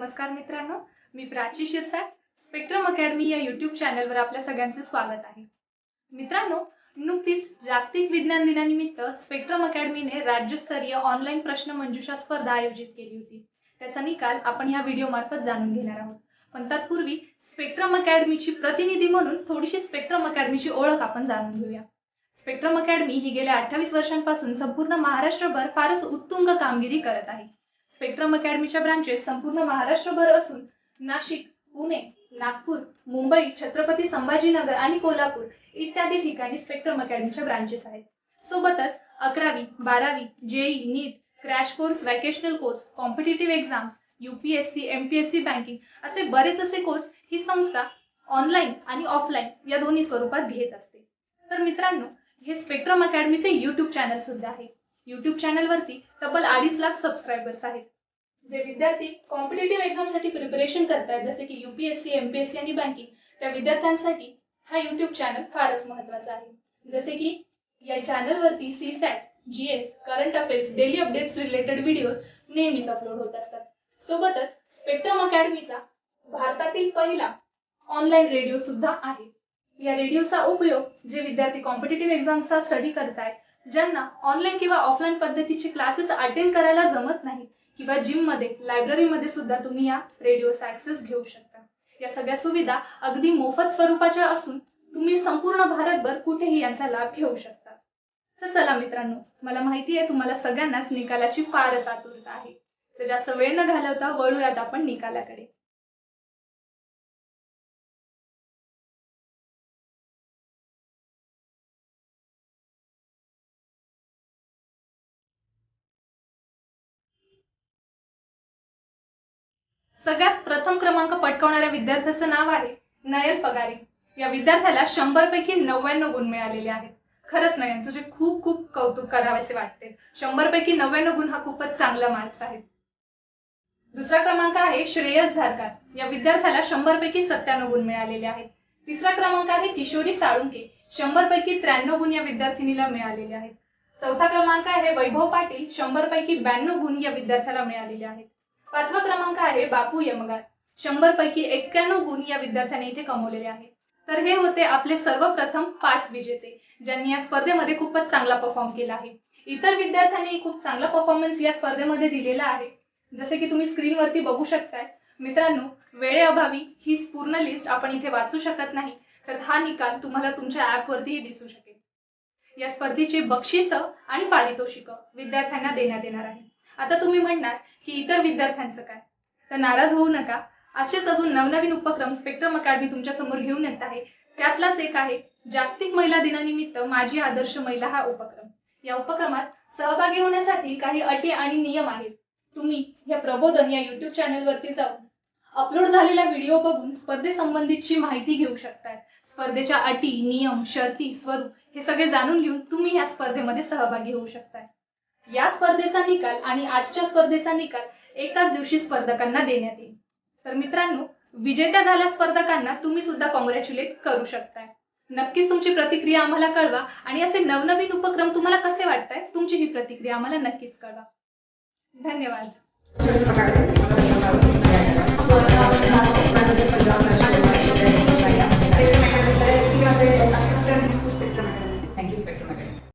नमस्कार मित्रांनो मी प्राची शिरसाट स्पेक्ट्रम अकॅडमी या युट्यूब चॅनलवर आपल्या सगळ्यांचे स्वागत आहे. मित्रांनो नुकतीच जागतिक विज्ञान दिनानिमित्त स्पेक्ट्रम अकॅडमीने राज्यस्तरीय ऑनलाईन प्रश्न मंजुषा स्पर्धा आयोजित केली होती. त्याचा निकाल आपण ह्या व्हिडिओ मार्फत जाणून घेणार आहोत. पण तत्पूर्वी स्पेक्ट्रम अकॅडमीची प्रतिनिधी म्हणून थोडीशी स्पेक्ट्रम अकॅडमीची ओळख आपण जाणून घेऊया. स्पेक्ट्रम अकॅडमी ही गेल्या अठ्ठावीस वर्षांपासून संपूर्ण महाराष्ट्रभर फारच उत्तुंग कामगिरी करत आहे. स्पेक्ट्रम अकॅडमीच्या ब्रांचेस संपूर्ण महाराष्ट्रभर असून नाशिक पुणे नागपूर मुंबई छत्रपती संभाजीनगर आणि कोल्हापूर इत्यादी ठिकाणी स्पेक्ट्रम अकॅडमीच्या ब्रांचेस आहेत. सोबतच अकरावी बारावी JEE NEET crash course vocational course competitive exams UPSC MPSC banking असे बरेच असे कोर्स ही संस्था ऑनलाईन आणि ऑफलाईन या दोन्ही स्वरूपात घेत असते. तर मित्रांनो हे स्पेक्ट्रम अकॅडमीचे यूट्यूब चॅनल सुद्धा आहे. यूट्यूब चॅनलवरती तब्बल अडीच लाख सबस्क्रायबर्स आहेत. जे विद्यार्थी कॉम्पिटेटिव्ह एक्झामसाठी प्रिपरेशन करतात जसे की यूपीएससी एमपीएससी आणि बँकिंग त्या विद्यार्थ्यांसाठी हा यूट्यूब चॅनल फारच महत्त्वाचा आहे. जसे की या चॅनलवरती C SAT G S current affairs daily updates related videos नेहमीच अपलोड होत असतात. सोबतच स्पेक्ट्रम अकॅडमीचा भारतातील पहिला ऑनलाईन रेडिओ सुद्धा आहे. या रेडिओचा उपयोग जे विद्यार्थी कॉम्पिटेटिव्ह एक्झामचा स्टडी करतायत ज्यांना ऑनलाईन किंवा ऑफलाईन पद्धतीचे क्लासेस अटेंड करायला जमत नाही किंवा जिममध्ये लायब्ररीमध्ये सुद्धा तुम्ही या रेडिओचा ऍक्सेस घेऊ शकता. या सगळ्या सुविधा अगदी मोफत स्वरूपाच्या असून तुम्ही संपूर्ण भारतभर कुठेही यांचा लाभ घेऊ शकता. तर चला मित्रांनो मला माहिती आहे तुम्हाला सगळ्यांनाच निकालाची फारच आतुरता आहे. तर जास्त वेळ न घालवता वळूयात आपण निकालाकडे. सगळ्यात प्रथम क्रमांक पटकावणाऱ्या विद्यार्थ्याचं नाव आहे नयन पगारी. या विद्यार्थ्याला शंभर पैकी नव्याण्णव गुण मिळालेले आहेत. खरंच नयन तुझे खूप खूप कौतुक करावेसे वाटते. शंभर पैकी नव्याण्णव गुण हा खूपच चांगला मार्क्स आहे. दुसरा क्रमांक आहे श्रेयस झारकर. या विद्यार्थ्याला शंभर पैकी सत्त्याण्णव गुण मिळालेले आहेत. तिसरा क्रमांक आहे किशोरी साळुंके. शंभर पैकी त्र्याण्णव गुण या विद्यार्थिनीला मिळालेले आहेत. चौथा क्रमांक आहे वैभव पाटील. शंभर पैकी ब्याण्णव गुण या विद्यार्थ्याला मिळालेले आहेत. पाचवा क्रमांक आहे बापू यमगार. शंभर पैकी एक्क्याण्णव गुण या विद्यार्थ्याने इथे कमवलेले आहेत. तर हे होते आपले सर्वप्रथम पाच विजेते ज्यांनी या स्पर्धेमध्ये खूपच चांगला परफॉर्म केला आहे. इतर विद्यार्थ्यांनी खूप चांगला परफॉर्मन्स या स्पर्धेमध्ये दिलेला आहे. जसे की तुम्ही स्क्रीनवरती बघू शकताय. मित्रांनो वेळेअभावी ही पूर्ण लिस्ट आपण इथे वाचू शकत नाही. तर हा निकाल तुम्हाला तुमच्या ऍपवरतीही दिसू शकेल. या स्पर्धेचे बक्षिस आणि पारितोषिक विद्यार्थ्यांना देण्यात येणार आहे. आता तुम्ही म्हणणार की इतर विद्यार्थ्यांचं काय? तर नाराज होऊ नका. असेच अजून नवनवीन उपक्रम स्पेक्ट्रम अकॅडमी तुमच्यासमोर घेऊन येत आहे. त्यातलाच एक आहे जागतिक महिला दिनानिमित्त माझी आदर्श महिला हा उपक्रम. या उपक्रमात सहभागी होण्यासाठी काही अटी आणि नियम आहेत. तुम्ही या प्रबोधन या युट्यूब चॅनलवरती जाऊन अपलोड झालेला व्हिडिओ बघून स्पर्धेसंबंधीची माहिती घेऊ शकताय. स्पर्धेच्या अटी नियम शर्ती स्वरूप हे सगळे जाणून घेऊन तुम्ही या स्पर्धेमध्ये सहभागी होऊ शकताय. या स्पर्धेचा निकाल आणि आजच्या स्पर्धेचा निकाल एकाच दिवशी स्पर्धकांना देण्यात येईल. तर मित्रांनो विजेत्या झाल्या स्पर्धकांना तुम्ही सुद्धा कॉंग्रॅच्युलेट करू शकताय. नक्कीच तुमची प्रतिक्रिया आम्हाला कळवा आणि असे नवनवीन उपक्रम तुम्हाला कसे वाटताय तुमची ही प्रतिक्रिया आम्हाला नक्कीच कळवा. धन्यवाद.